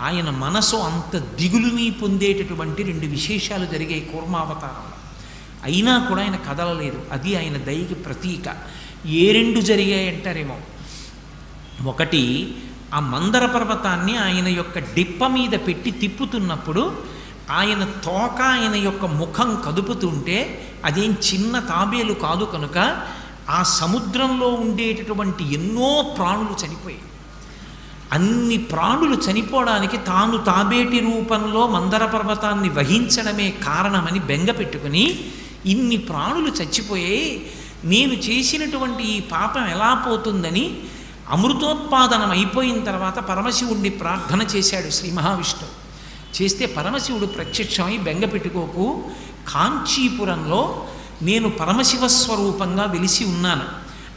ఆయన మనసు అంత దిగులుని పొందేటటువంటి రెండు విశేషాలు జరిగాయి కూర్మావతారం. అయినా కూడా ఆయన కదలలేదు. అది ఆయన దయకి ప్రతీక. ఏ రెండు జరిగాయి అంటారేమో ఒకటి ఆ మందర పర్వతాన్ని ఆయన యొక్క డిప్ప మీద పెట్టి తిప్పుతున్నప్పుడు ఆయన తోక ఆయన యొక్క ముఖం కదుపుతుంటే అదేం చిన్న తాబేలు కాదు కనుక ఆ సముద్రంలో ఉండేటటువంటి ఎన్నో ప్రాణులు చనిపోయాయి. అన్ని ప్రాణులు చనిపోవడానికి తాను తాబేటి రూపంలో మందర పర్వతాన్ని వహించడమే కారణమని బెంగ పెట్టుకుని ఇన్ని ప్రాణులు చచ్చిపోయాయి నేను చేసినటువంటి ఈ పాపం ఎలా పోతుందని అమృతోత్పాదనం అయిపోయిన తర్వాత పరమశివుణ్ణి ప్రార్థన చేశాడు శ్రీ మహావిష్ణువు చేస్తే పరమశివుడు ప్రత్యక్షమై బెంగ పెట్టుకోకు కాంచీపురంలో నేను పరమశివ స్వరూపంగా వెలిసి ఉన్నాను.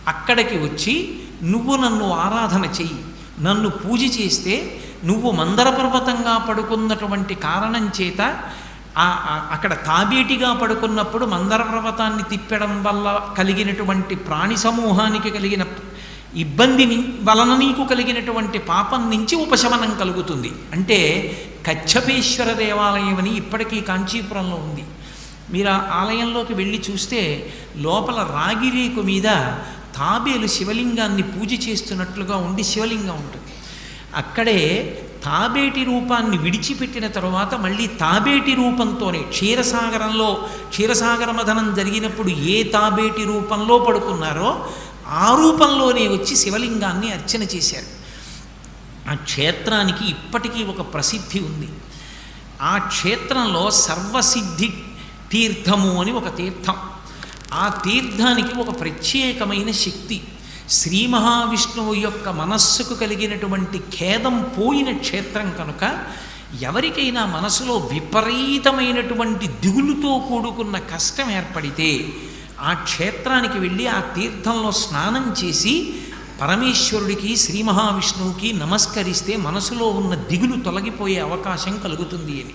అక్కడికి వచ్చి నువ్వు నన్ను ఆరాధన చెయ్యి. నన్ను పూజ చేస్తే నువ్వు మందర పర్వతంగా పడుకున్నటువంటి కారణం చేత అక్కడ తాబేటిగా పడుకున్నప్పుడు మందర పర్వతాన్ని తిప్పడం వల్ల కలిగినటువంటి ప్రాణి సమూహానికి కలిగిన ఇబ్బందిని వలన నీకు కలిగినటువంటి పాపం నుంచి ఉపశమనం కలుగుతుంది. అంటే కచ్చపేశ్వర దేవాలయం అని ఇప్పటికీ కాంచీపురంలో ఉంది. మీరు ఆ ఆలయంలోకి వెళ్ళి చూస్తే లోపల రాగి రేకు మీద తాబేలు శివలింగాన్ని పూజ చేస్తున్నట్లుగా ఉండి శివలింగం ఉంటుంది. అక్కడే తాబేటి రూపాన్ని విడిచిపెట్టిన తరువాత మళ్ళీ తాబేటి రూపంతోనే క్షీరసాగరంలో క్షీరసాగర మథనం జరిగినప్పుడు ఏ తాబేటి రూపంలో పడుకున్నారో ఆ రూపంలోనే వచ్చి శివలింగాన్ని అర్చన చేశారు. ఆ క్షేత్రానికి ఇప్పటికీ ఒక ప్రసిద్ధి ఉంది. ఆ క్షేత్రంలో సర్వసిద్ధి తీర్థము అని ఒక తీర్థం. ఆ తీర్థానికి ఒక ప్రత్యేకమైన శక్తి. శ్రీ మహావిష్ణువు యొక్క మనస్సుకు కలిగినటువంటి ఖేదం పోయిన క్షేత్రం కనుక ఎవరికైనా మనసులో విపరీతమైనటువంటి దిగులుతో కూడుకున్న కష్టం ఏర్పడితే ఆ క్షేత్రానికి వెళ్ళి ఆ తీర్థంలో స్నానం చేసి పరమేశ్వరుడికి శ్రీ మహావిష్ణువుకి నమస్కరిస్తే మనసులో ఉన్న దిగులు తొలగిపోయే అవకాశం కలుగుతుంది అని.